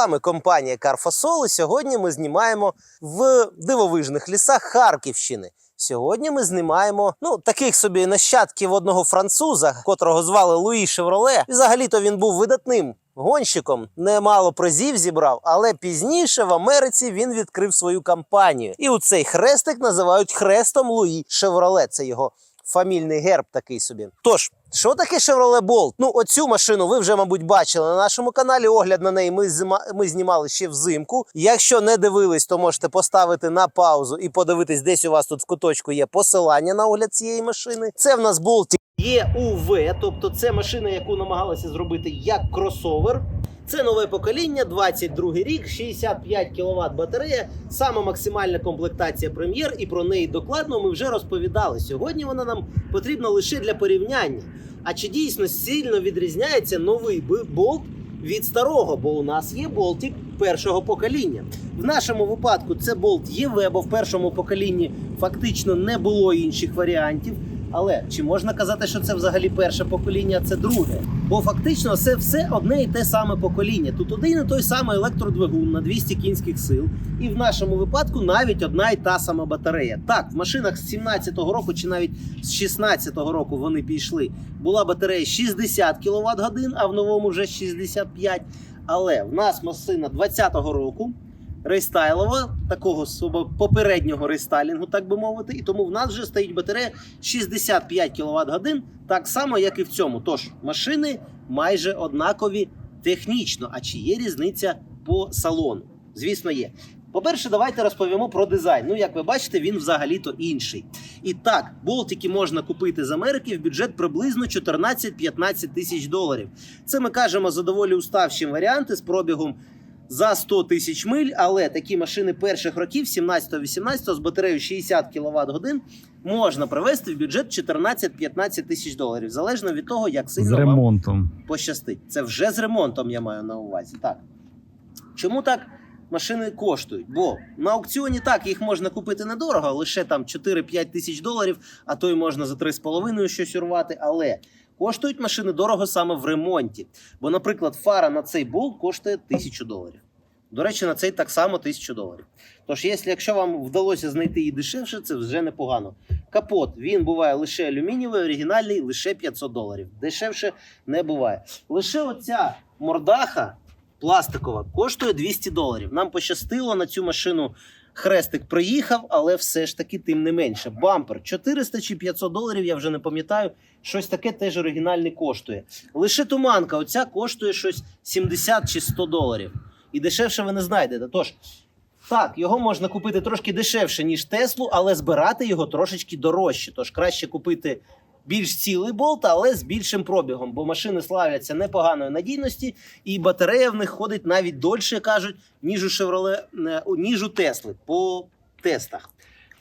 Вами компанія Карфасол. І сьогодні ми знімаємо в дивовижних лісах Харківщини. Сьогодні ми знімаємо ну таких собі нащадків одного француза, котрого звали Луї Шевроле. І взагалі-то він був видатним гонщиком, немало призів зібрав, але пізніше в Америці він відкрив свою кампанію. І у цей хрестик називають хрестом Луї Шевроле. Це його фамільний герб такий собі. Тож, що таке Chevrolet Bolt? Ну, оцю машину ви вже, мабуть, бачили на нашому каналі. Огляд на неї ми, зима- ми знімали ще взимку. Якщо не дивились, то можете поставити на паузу і подивитись, десь у вас тут в куточку є посилання на огляд цієї машини. Це в нас Bolt EUV, тобто це машина, яку намагалися зробити як кросовер. Це нове покоління, 22 рік, 65 кВт батарея, сама максимальна комплектація прем'єр, і про неї докладно ми вже розповідали. Сьогодні вона нам потрібна лише для порівняння. А чи дійсно сильно відрізняється новий болт від старого? Бо у нас є болтик першого покоління. В нашому випадку це болт ЄВ, бо в першому поколінні фактично не було інших варіантів. Але чи можна казати, що це взагалі перше покоління, а це друге? Бо фактично це все одне і те саме покоління. Тут один і той самий електродвигун на 200 кінських сил, і в нашому випадку навіть одна і та сама батарея. Так, в машинах з 17-го року чи навіть з 16-го року вони пішли. Була батарея 60 кВт годин, а в новому вже 65. Але в нас машина 20-го року. Рейстайлова, такого попереднього рейстайлінгу, так би мовити, і тому в нас вже стоїть батарея 65 кВт годин, так само, як і в цьому. Тож машини майже однакові технічно. А чи є різниця по салону? Звісно, є. По-перше, давайте розповімо про дизайн. Ну, як ви бачите, він взагалі-то інший. І так, болтики можна купити з Америки в бюджет приблизно 14-15 тисяч доларів. Це ми кажемо за доволі уставші варіанти з пробігом за 100 тисяч миль, але такі машини перших років, 17-18, з батареєю 60 кВт годин, можна привезти в бюджет 14-15 тисяч доларів, залежно від того, як з сильно вам ремонтом. пощастить. Це вже з ремонтом я маю на увазі. Так. Чому так машини коштують? Бо на аукціоні так їх можна купити недорого, лише там 4-5 тисяч доларів, а то й можна за 3,5 щось урвати. Але коштують машини дорого саме в ремонті. Бо, наприклад, фара на цей болт коштує 1000 доларів. До речі, на цей так само 1000 доларів. Тож, якщо вам вдалося знайти її дешевше, це вже непогано. Капот він буває лише алюмінієвий, оригінальний, лише 500 доларів. Дешевше не буває. Лише оця мордаха пластикова коштує 200 доларів. Нам пощастило на цю машину. Хрестик приїхав, але все ж таки тим не менше. Бампер 400 чи 500 доларів, я вже не пам'ятаю. Щось таке теж оригінальне коштує. Лише туманка, оця коштує щось 70 чи 100 доларів. І дешевше ви не знайдете. Тож, так, його можна купити трошки дешевше, ніж Теслу, але збирати його трошечки дорожче. Тож краще купити більш цілий болт, але з більшим пробігом, бо машини славляться непоганої надійності, і батарея в них ходить навіть дольше, кажуть, ніж у Chevrolet, е, ніж у Тесли по тестах.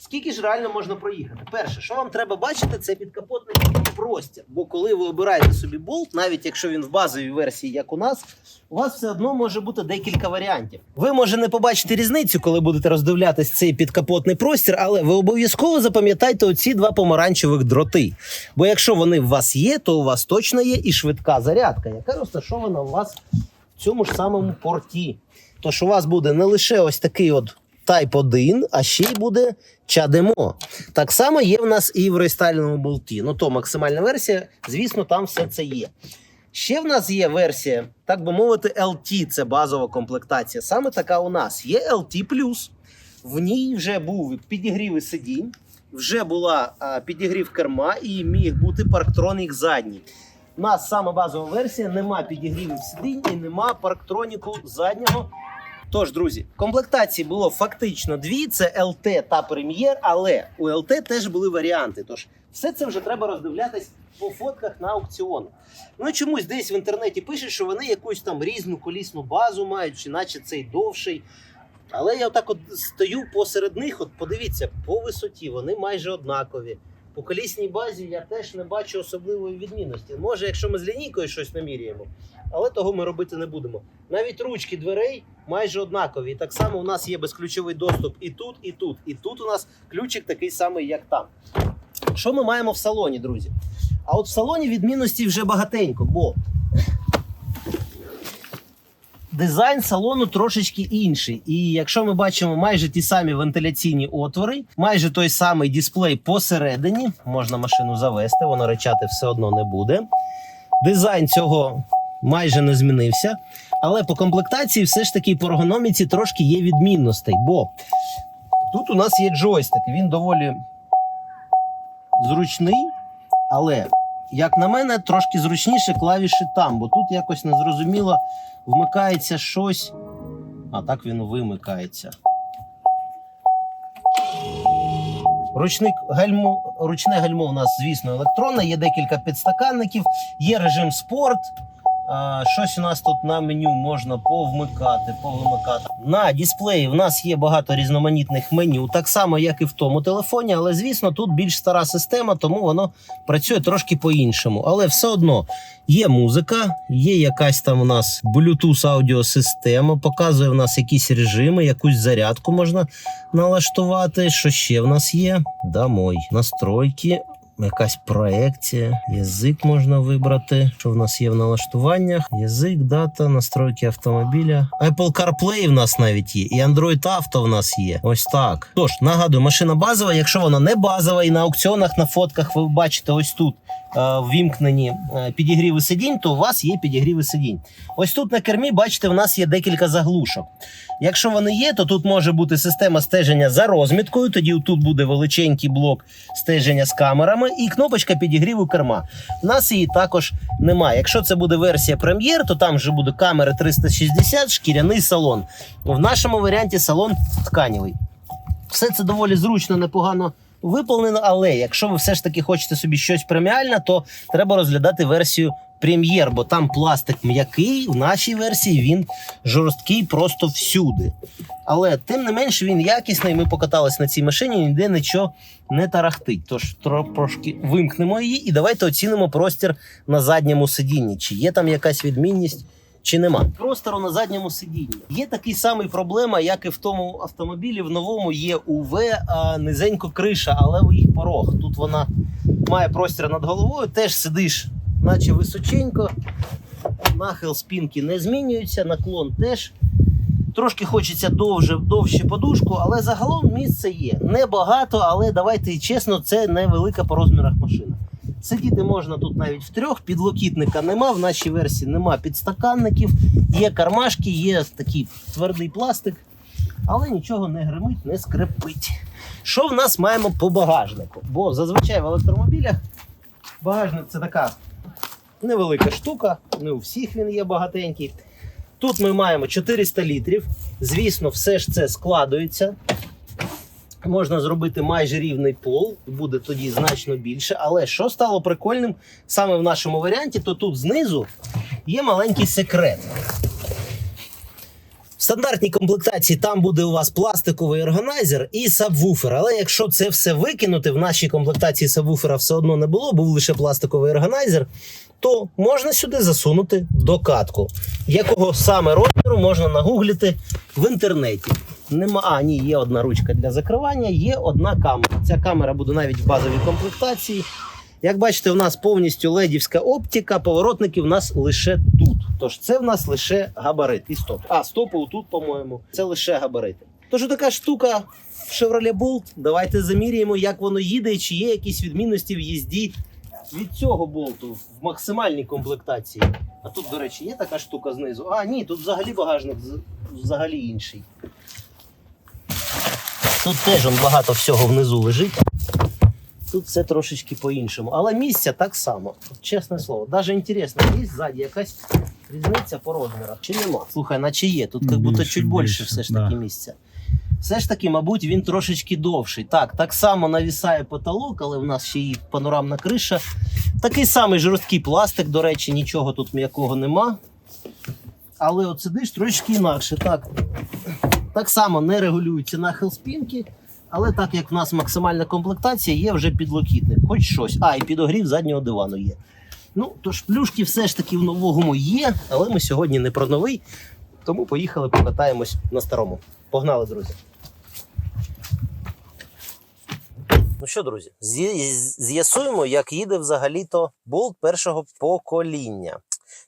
Скільки ж реально можна проїхати? Перше, що вам треба бачити, це підкапотний простір. Бо коли ви обираєте собі болт, навіть якщо він в базовій версії, як у нас, у вас все одно може бути декілька варіантів. Ви може не побачите різницю, коли будете роздивлятись цей підкапотний простір, але ви обов'язково запам'ятайте оці два помаранчевих дроти. Бо якщо вони в вас є, то у вас точно є і швидка зарядка, яка розташована у вас в цьому ж самому порті. Тож у вас буде не лише ось такий от Type 1, а ще й буде чадемо. Так само є в нас і в рейстайльному болті. Ну то максимальна версія, звісно, там все це є. Ще в нас є версія, так би мовити, LT, це базова комплектація. Саме така у нас є LT+. В ній вже був підігрів сидінь, вже була а, підігрів керма і міг бути парктронік задній. У нас саме базова версія, нема підігрівів сидінь і нема парктроніку заднього. Тож, друзі, комплектації було фактично дві: це LT та прем'єр, але у LT теж були варіанти. Тож все це вже треба роздивлятись по фотках на аукціонах. Ну чомусь десь в інтернеті пишуть, що вони якусь там різну колісну базу мають, чи наче цей довший. Але я отак от стою посеред них, от подивіться, по висоті вони майже однакові. По колісній базі я теж не бачу особливої відмінності. Може, якщо ми з лінійкою щось наміряємо, але того ми робити не будемо. Навіть ручки дверей майже однакові. Так само у нас є безключовий доступ і тут, і тут. І тут у нас ключик такий самий, як там. Що ми маємо в салоні, друзі? А от в салоні відмінності вже багатенько, бо дизайн салону трошечки інший. І якщо ми бачимо майже ті самі вентиляційні отвори, майже той самий дисплей посередині, можна машину завести, воно речати все одно не буде. Дизайн цього майже не змінився. Але по комплектації все ж таки по ергономіці трошки є відмінностей. Бо тут у нас є джойстик, він доволі зручний, але, як на мене, трошки зручніше клавіші там, бо тут якось незрозуміло вмикається щось. А так він вимикається. Ручник гальмо, ручне гальмо у нас, звісно, електронне, є декілька підстаканників, є режим спорт. Щось у нас тут на меню можна повмикати, повимикати. На дисплеї в нас є багато різноманітних меню, так само, як і в тому телефоні, але звісно, тут більш стара система, тому воно працює трошки по-іншому. Але все одно є музика, є якась там у нас Bluetooth аудіосистема, показує в нас якісь режими, якусь зарядку можна налаштувати. Що ще в нас є? Домой. Настройки. Якась проекція, язик можна вибрати. Що в нас є в налаштуваннях? Язик, дата, настройки автомобіля. Apple CarPlay в нас навіть є, і Android Auto в нас є. Ось так. Тож нагадую, машина базова. Якщо вона не базова, і на аукціонах на фотках ви бачите ось тут е, ввімкнені е, підігріви сидінь, то у вас є підігріви сидінь. Ось тут на кермі, бачите, в нас є декілька заглушок. Якщо вони є, то тут може бути система стеження за розміткою. Тоді тут буде величенький блок стеження з камерами і кнопочка підігріву керма. У нас її також немає. Якщо це буде версія прем'єр, то там вже буде камера 360, шкіряний салон. В нашому варіанті салон тканівий. Все це доволі зручно, непогано виповнено. Але якщо ви все ж таки хочете собі щось преміальне, то треба розглядати версію прем'єр, бо там пластик м'який. В нашій версії він жорсткий просто всюди. Але тим не менше він якісний. Ми покатались на цій машині, ніде нічого не тарахтить. Тож трошки вимкнемо її і давайте оцінимо простір на задньому сидінні. Чи є там якась відмінність? Чи нема простору на задньому сидінні? Є такий самий проблема, як і в тому автомобілі. В новому є УВ, а низенько криша, але у їх порог. Тут вона має простір над головою, теж сидиш, наче височенько. Нахил спинки не змінюється, наклон теж. Трошки хочеться довше, довше подушку, але загалом місце є. Небагато, але давайте чесно, це невелика по розмірах машина. Сидіти можна тут навіть в трьох, підлокітника нема. В нашій версії нема підстаканників, є кармашки, є такий твердий пластик, але нічого не гримить, не скрипить. Що в нас маємо по багажнику? Бо зазвичай в електромобілях багажник це така невелика штука, не у всіх він є багатенький. Тут ми маємо 400 літрів. Звісно, все ж це складується. Можна зробити майже рівний пол, буде тоді значно більше. Але що стало прикольним саме в нашому варіанті, то тут знизу є маленький секрет. В стандартній комплектації там буде у вас пластиковий органайзер і сабвуфер. Але якщо це все викинути, в нашій комплектації сабвуфера все одно не було, був лише пластиковий органайзер, то можна сюди засунути докатку, якого саме розміру можна нагуглити в інтернеті. Нема, а ні, є одна ручка для закривання, є одна камера. Ця камера буде навіть в базовій комплектації. Як бачите, у нас повністю ледівська оптика, поворотники в нас лише тут. Тож це в нас лише габарит і стоп. А, стопи тут, по-моєму, це лише габарити. Тож така штука в Chevrolet Bolt. Давайте заміряємо, як воно їде, чи є якісь відмінності в їзді від цього болту в максимальній комплектації. А тут, до речі, є така штука знизу. А, ні, тут взагалі багажник взагалі інший. Тут теж багато всього внизу лежить. Тут все трошечки по-іншому. Але місця так само. Чесне слово. Даже інтересно, є ззаді якась різниця по розмірах. Чи нема? Слухай, наче є. Тут як будто чуть більше більше, все ж да. місця. Все ж таки, мабуть, він трошечки довший. Так, так само навісає потолок, але в нас ще і панорамна криша. Такий самий жорсткий пластик, до речі, нічого тут м'якого нема. Але от сидиш трошечки інакше. Так, так само не регулюється нахил спинки, але так як в нас максимальна комплектація, є вже підлокітник, хоч щось. А, і підогрів заднього дивану є. Ну, тож плюшки все ж таки в новому є, але ми сьогодні не про новий, тому поїхали покатаємось на старому. Погнали, друзі. Ну що, друзі, з'ясуємо, як їде взагалі-то болт першого покоління.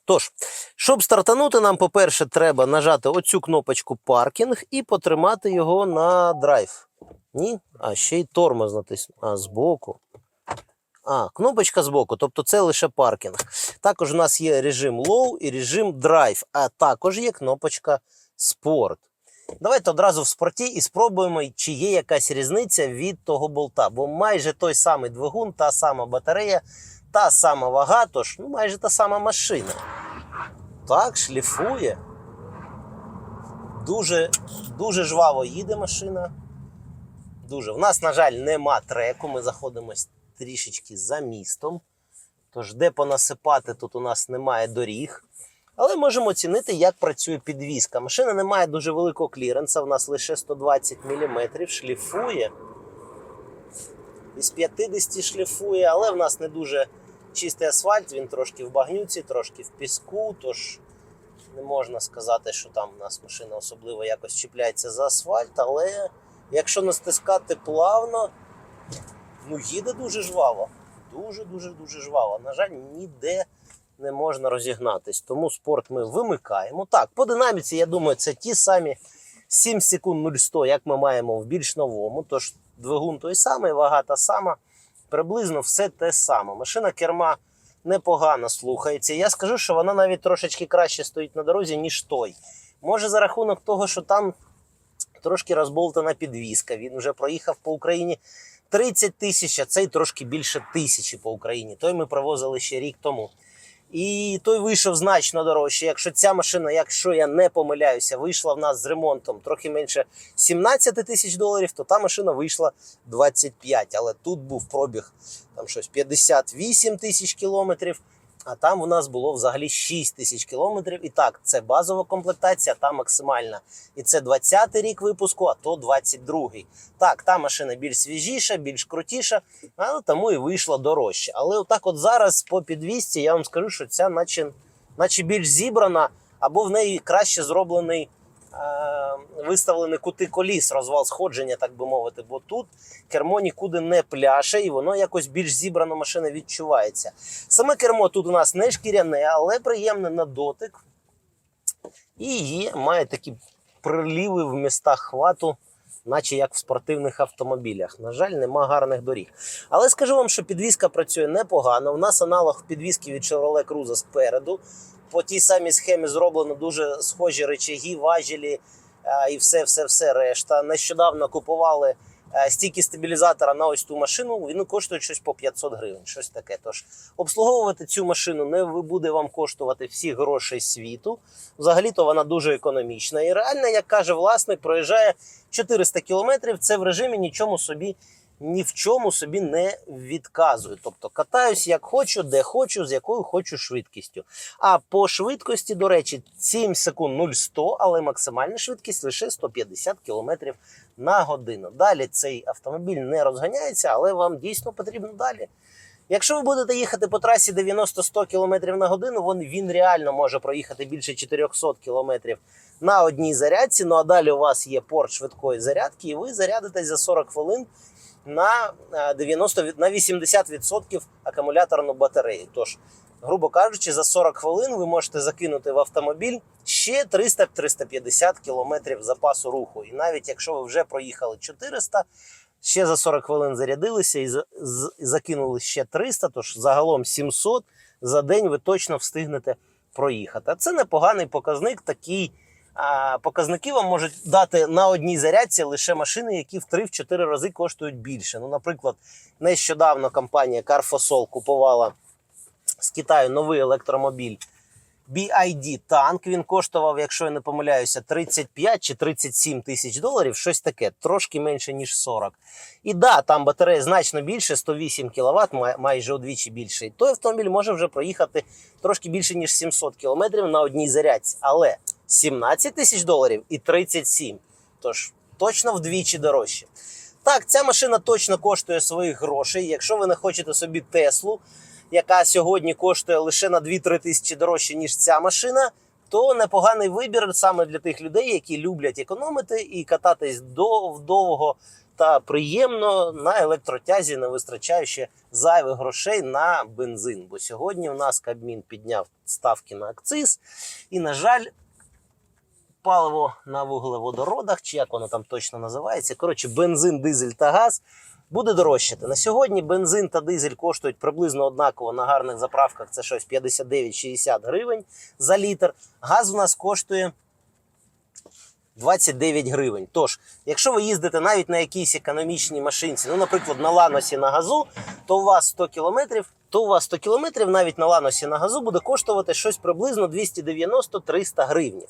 Тож, щоб стартанути, нам, по-перше, треба нажати оцю кнопочку паркінг і потримати його на драйв. Ні? А ще й тормоз натиснути. А, збоку. А, кнопочка збоку, тобто це лише паркінг. Також у нас є режим low і режим drive, а також є кнопочка спорт. Давайте одразу в спорті і спробуємо, чи є якась різниця від того болта. Бо майже той самий двигун, та сама батарея, та сама вага, тож ну, майже та сама машина. Так, шліфує. Дуже, дуже жваво їде машина. Дуже. У нас, на жаль, нема треку. Ми заходимось трішечки за містом. Тож, де понасипати, тут у нас немає доріг. Але можемо оцінити, як працює підвізка. Машина не має дуже великого кліренса, у нас лише 120 мм, шліфує. Із 50 шліфує, але в нас не дуже чистий асфальт, він трошки в багнюці, трошки в піску. Тож не можна сказати, що там у нас машина особливо якось чіпляється за асфальт. Але якщо настискати плавно, ну їде дуже жваво. Дуже-дуже дуже жваво. На жаль, ніде не можна розігнатись. Тому спорт ми вимикаємо. Так, по динаміці, я думаю, це ті самі 7 секунд 0100, як ми маємо в більш новому. Тож двигун той самий, вага та сама. Приблизно все те саме. Машина керма непогано слухається. Я скажу, що вона навіть трошечки краще стоїть на дорозі, ніж той. Може, за рахунок того, що там трошки розболтана підвізка. Він вже проїхав по Україні 30 тисяч, а цей трошки більше тисячі по Україні. Той ми привозили ще рік тому. І той вийшов значно дорожче. Якщо ця машина, якщо я не помиляюся, вийшла в нас з ремонтом трохи менше 17 тисяч доларів, то та машина вийшла 25. Але тут був пробіг там щось 58 тисяч кілометрів. А там у нас було взагалі 6 тисяч кілометрів. І так, це базова комплектація, та максимальна. І це 20-й рік випуску, а то 22-й. Так, та машина більш свіжіша, більш крутіша, але тому і вийшла дорожче. Але отак, от зараз по підвісті, я вам скажу, що ця наче, наче більш зібрана, або в неї краще зроблений. Е, Виставлені кути коліс, розвал сходження, так би мовити, бо тут кермо нікуди не пляше, і воно якось більш зібрана машина відчувається. Саме кермо тут у нас не шкіряне, але приємне на дотик. І є, має такі приліви в містах хвату, наче як в спортивних автомобілях. На жаль, нема гарних доріг. Але скажу вам, що підвізка працює непогано. У нас аналог підвізки від Chevrolet Cruze спереду. По тій самій схемі зроблено дуже схожі речаги, важелі е, і все, все, все решта. Нещодавно купували е, стійки стабілізатора на ось ту машину. Він коштує щось по 500 гривень. Щось таке. Тож обслуговувати цю машину не буде вам коштувати всі гроші світу. Взагалі-то вона дуже економічна. І реально, як каже власник, проїжджає 400 кілометрів. Це в режимі нічому собі. Ні в чому собі не відказую. Тобто катаюсь як хочу, де хочу, з якою хочу швидкістю. А по швидкості, до речі, 7 секунд 0100, але максимальна швидкість лише 150 км на годину. Далі цей автомобіль не розганяється, але вам дійсно потрібно далі. Якщо ви будете їхати по трасі 90-100 км на годину, він, реально може проїхати більше 400 км на одній зарядці. Ну а далі у вас є порт швидкої зарядки, і ви зарядитесь за 40 хвилин на е, 90, від- на 80% акумуляторну батарею. Тож, грубо кажучи, за 40 хвилин ви можете закинути в автомобіль ще 300-350 км запасу руху. І навіть якщо ви вже проїхали 400, ще за 40 хвилин зарядилися і закинули ще 300, тож загалом 700 за день ви точно встигнете проїхати. А це непоганий показник, такий. Показники вам можуть дати на одній зарядці лише машини, які в 3-4 рази коштують більше. Ну, наприклад, нещодавно компанія Carfosol купувала з Китаю новий електромобіль BID танк. Він коштував, якщо я не помиляюся, 35 чи 37 тисяч доларів, щось таке, трошки менше ніж 40. І да, там батарея значно більше, 108 кВт, майже удвічі більше. Той автомобіль може вже проїхати трошки більше ніж 700 км на одній зарядці. Але 17 тисяч доларів і 37. Тож точно вдвічі дорожче. Так, ця машина точно коштує своїх грошей. Якщо ви не хочете собі Теслу, яка сьогодні коштує лише на 2-3 тисячі дорожче, ніж ця машина, то непоганий вибір саме для тих людей, які люблять економити і кататись дов- довго та приємно на електротязі, не вистачаючи зайвих грошей на бензин. Бо сьогодні у нас Кабмін підняв ставки на акциз, і, на жаль, паливо на вуглеводородах, чи як воно там точно називається. Коротше, бензин, дизель та газ буде дорожчати. На сьогодні бензин та дизель коштують приблизно однаково на гарних заправках. Це щось 59-60 гривень за літр. Газ у нас коштує 29 гривень. Тож, якщо ви їздите навіть на якійсь економічній машинці, ну, наприклад, на ланосі на газу, то у вас 100 кілометрів, то у вас 100 кілометрів навіть на ланосі на газу буде коштувати щось приблизно 290-300 гривень.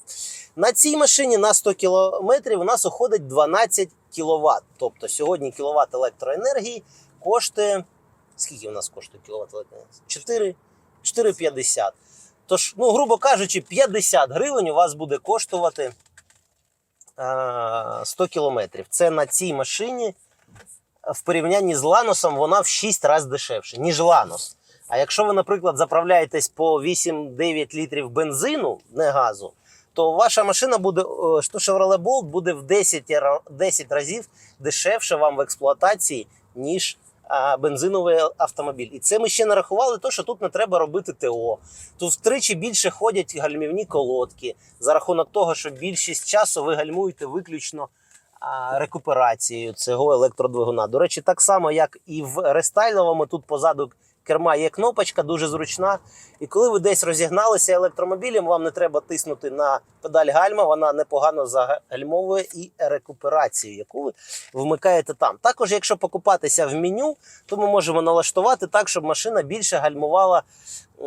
На цій машині на 100 кілометрів у нас уходить 12 кВт. Тобто сьогодні кіловат електроенергії коштує. Скільки у нас коштує кіловат електроенергії? 4, 4,50. Тож, ну, грубо кажучи, 50 гривень у вас буде коштувати 100 кілометрів. Це на цій машині в порівнянні з Ланосом вона в 6 разів дешевше, ніж Ланос. А якщо ви, наприклад, заправляєтесь по 8-9 літрів бензину, не газу, то ваша машина буде, е, що Chevrolet Bolt буде в 10, 10 разів дешевше вам в експлуатації, ніж бензиновий автомобіль. І це ми ще нарахували, то, що тут не треба робити ТО. Тут втричі більше ходять гальмівні колодки за рахунок того, що більшість часу ви гальмуєте виключно рекуперацією цього електродвигуна. До речі, так само, як і в рестайловому, тут позаду керма є кнопочка, дуже зручна. І коли ви десь розігналися електромобілем, вам не треба тиснути на педаль гальма, вона непогано загальмовує і рекуперацію, яку ви вмикаєте там. Також, якщо покупатися в меню, то ми можемо налаштувати так, щоб машина більше гальмувала е,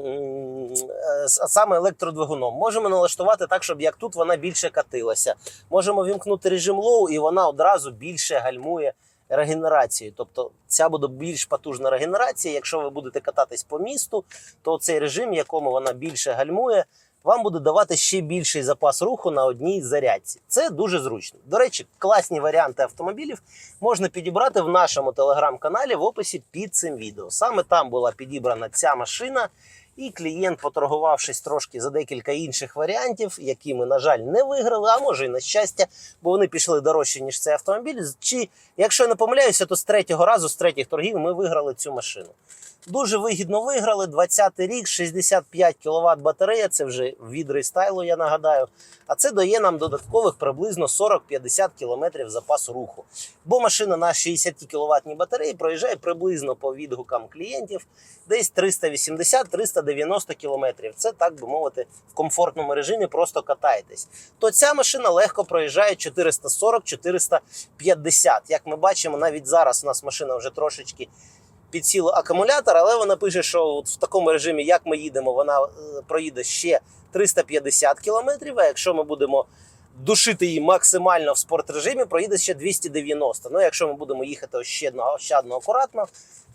саме електродвигуном. Можемо налаштувати так, щоб як тут вона більше катилася. Можемо вімкнути режим лоу, і вона одразу більше гальмує регенерацію. Тобто ця буде більш потужна регенерація. Якщо ви будете кататись по місту, то цей режим, якому вона більше гальмує, вам буде давати ще більший запас руху на одній зарядці. Це дуже зручно. До речі, класні варіанти автомобілів можна підібрати в нашому телеграм-каналі в описі під цим відео. Саме там була підібрана ця машина. І клієнт, поторгувавшись трошки за декілька інших варіантів, які ми, на жаль, не виграли, а може і на щастя, бо вони пішли дорожче, ніж цей автомобіль. Чи, якщо я не помиляюся, то з третього разу, з третіх торгів, ми виграли цю машину. Дуже вигідно виграли. 20-й рік, 65 кВт батарея. Це вже від рестайлу, я нагадаю. А це дає нам додаткових приблизно 40-50 км запасу руху. Бо машина на 60 кВт батареї проїжджає приблизно по відгукам клієнтів десь 380-390 км. Це так би мовити, в комфортному режимі просто катаєтесь. То ця машина легко проїжджає 440-450. Як ми бачимо, навіть зараз у нас машина вже трошечки підсіло акумулятор, але вона пише, що от в такому режимі, як ми їдемо, вона е, проїде ще 350 км, а якщо ми будемо душити її максимально в спортрежимі, проїде ще 290. Ну, якщо ми будемо їхати ощадно, ощадно акуратно,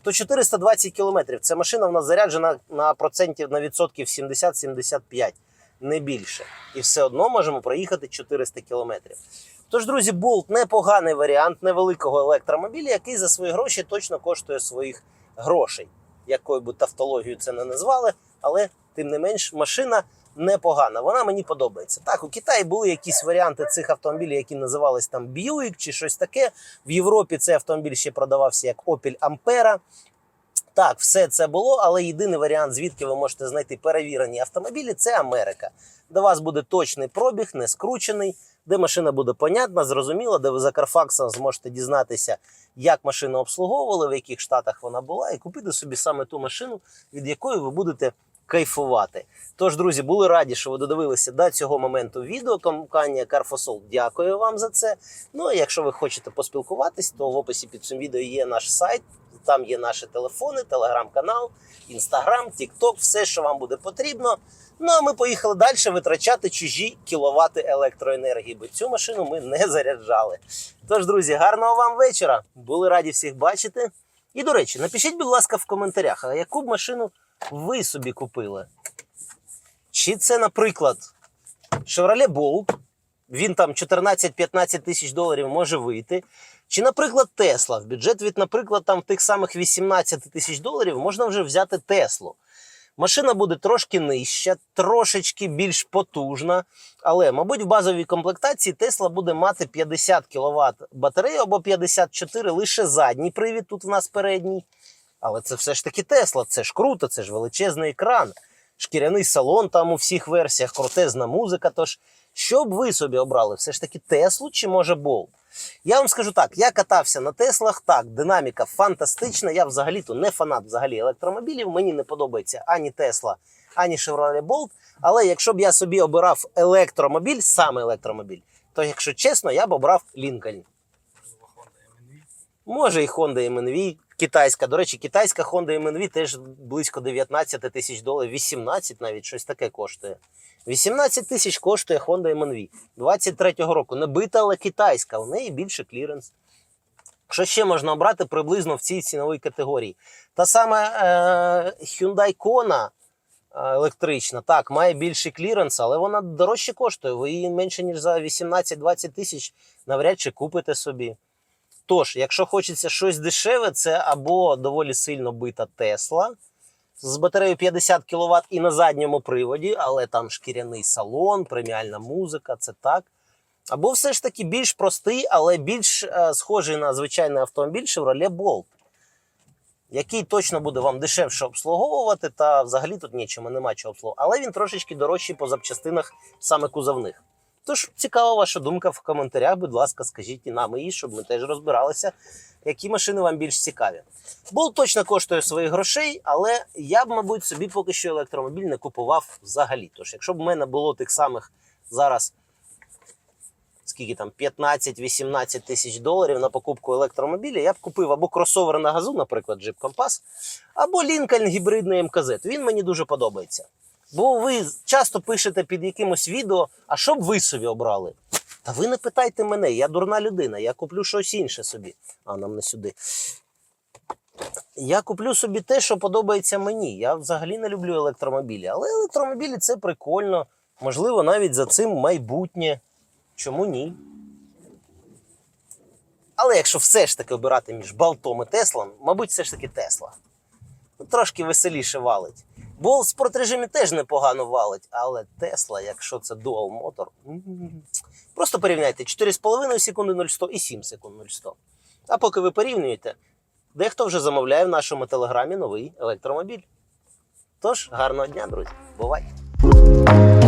то 420 км. Ця машина в нас заряджена на процентів на відсотків 70-75, не більше. І все одно можемо проїхати 400 км. Тож, друзі, Bolt непоганий варіант невеликого електромобіля, який за свої гроші точно коштує своїх грошей. Якою би тавтологію це не назвали, але тим не менш машина непогана. Вона мені подобається. Так, у Китаї були якісь варіанти цих автомобілів, які називались там Buick чи щось таке. В Європі цей автомобіль ще продавався як Opel Ampera. Так, все це було, але єдиний варіант, звідки ви можете знайти перевірені автомобілі, це Америка. До вас буде точний пробіг, не скручений, де машина буде понятна, зрозуміла, де ви за Карфаксом зможете дізнатися, як машину обслуговували, в яких штатах вона була, і купити собі саме ту машину, від якої ви будете кайфувати. Тож, друзі, були раді, що ви додивилися до цього моменту відео. Компанія Carfosol дякую вам за це. Ну а якщо ви хочете поспілкуватись, то в описі під цим відео є наш сайт. Там є наші телефони, телеграм-канал, інстаграм, тікток, все, що вам буде потрібно. Ну а ми поїхали далі витрачати чужі кіловати електроенергії, бо цю машину ми не заряджали. Тож, друзі, гарного вам вечора! Були раді всіх бачити. І до речі, напишіть, будь ласка, в коментарях, а яку б машину ви собі купили? Чи це, наприклад, Chevrolet Bolt, він там 14-15 тисяч доларів може вийти. Чи, наприклад, Тесла. В бюджет від, наприклад, там тих самих 18 тисяч доларів можна вже взяти Теслу. Машина буде трошки нижча, трошечки більш потужна. Але, мабуть, в базовій комплектації Тесла буде мати 50 кВт батарею або 54 лише задній привід. Тут в нас передній. Але це все ж таки Тесла, це ж круто, це ж величезний екран, шкіряний салон там у всіх версіях, крутезна музика. Тож, що б ви собі обрали? Все ж таки Теслу чи може Болт? Я вам скажу так: я катався на Теслах. Так, динаміка фантастична. Я взагалі-то не фанат взагалі електромобілів. Мені не подобається ані Тесла, ані Chevrolet Bolt. Але якщо б я собі обирав електромобіль, саме електромобіль, то якщо чесно, я б обрав Лінкольн. Може і Honda MNV, китайська. До речі, китайська Honda MNV теж близько 19 тисяч доларів, 18 навіть щось таке коштує. 18 тисяч коштує Honda MNV 23-го року. Не бита, але китайська. У неї більше кліренс. Що ще можна обрати приблизно в цій ціновій категорії? Та саме е, Hyundai Kona е, електрична, так, має більший кліренс, але вона дорожче коштує. Ви її менше, ніж за 18-20 тисяч навряд чи купите собі. Тож, якщо хочеться щось дешеве, це або доволі сильно бита Тесла з батареєю 50 кВт і на задньому приводі, але там шкіряний салон, преміальна музика, це так. Або все ж таки більш простий, але більш е, схожий на звичайний автомобіль Chevrolet Bolt, який точно буде вам дешевше обслуговувати, та взагалі тут нічого нема чого обслуговувати. Але він трошечки дорожчий по запчастинах саме кузовних. Тож цікава ваша думка в коментарях. Будь ласка, скажіть і нам і, щоб ми теж розбиралися, які машини вам більш цікаві. Болт точно коштує своїх грошей, але я б, мабуть, собі поки що електромобіль не купував взагалі. Тож, якщо б в мене було тих самих зараз скільки там 15-18 тисяч доларів на покупку електромобіля, я б купив або кросовер на газу, наприклад, Jeep Compass, або Lincoln гібридний МКЗ. Він мені дуже подобається. Бо ви часто пишете під якимось відео, а що б ви собі обрали? Та ви не питайте мене, я дурна людина, я куплю щось інше собі. А нам не сюди. Я куплю собі те, що подобається мені. Я взагалі не люблю електромобілі, але електромобілі це прикольно. Можливо, навіть за цим майбутнє. Чому ні? Але якщо все ж таки обирати між Болтом і Теслом, мабуть, все ж таки Тесла. Трошки веселіше валить. Болт в спортрежимі теж непогано валить, але Тесла, якщо це дуал мотор, просто порівняйте 4,5 секунди 0,100 і 7 секунд 0,100. А поки ви порівнюєте, дехто вже замовляє в нашому телеграмі новий електромобіль. Тож, гарного дня, друзі. Бувайте!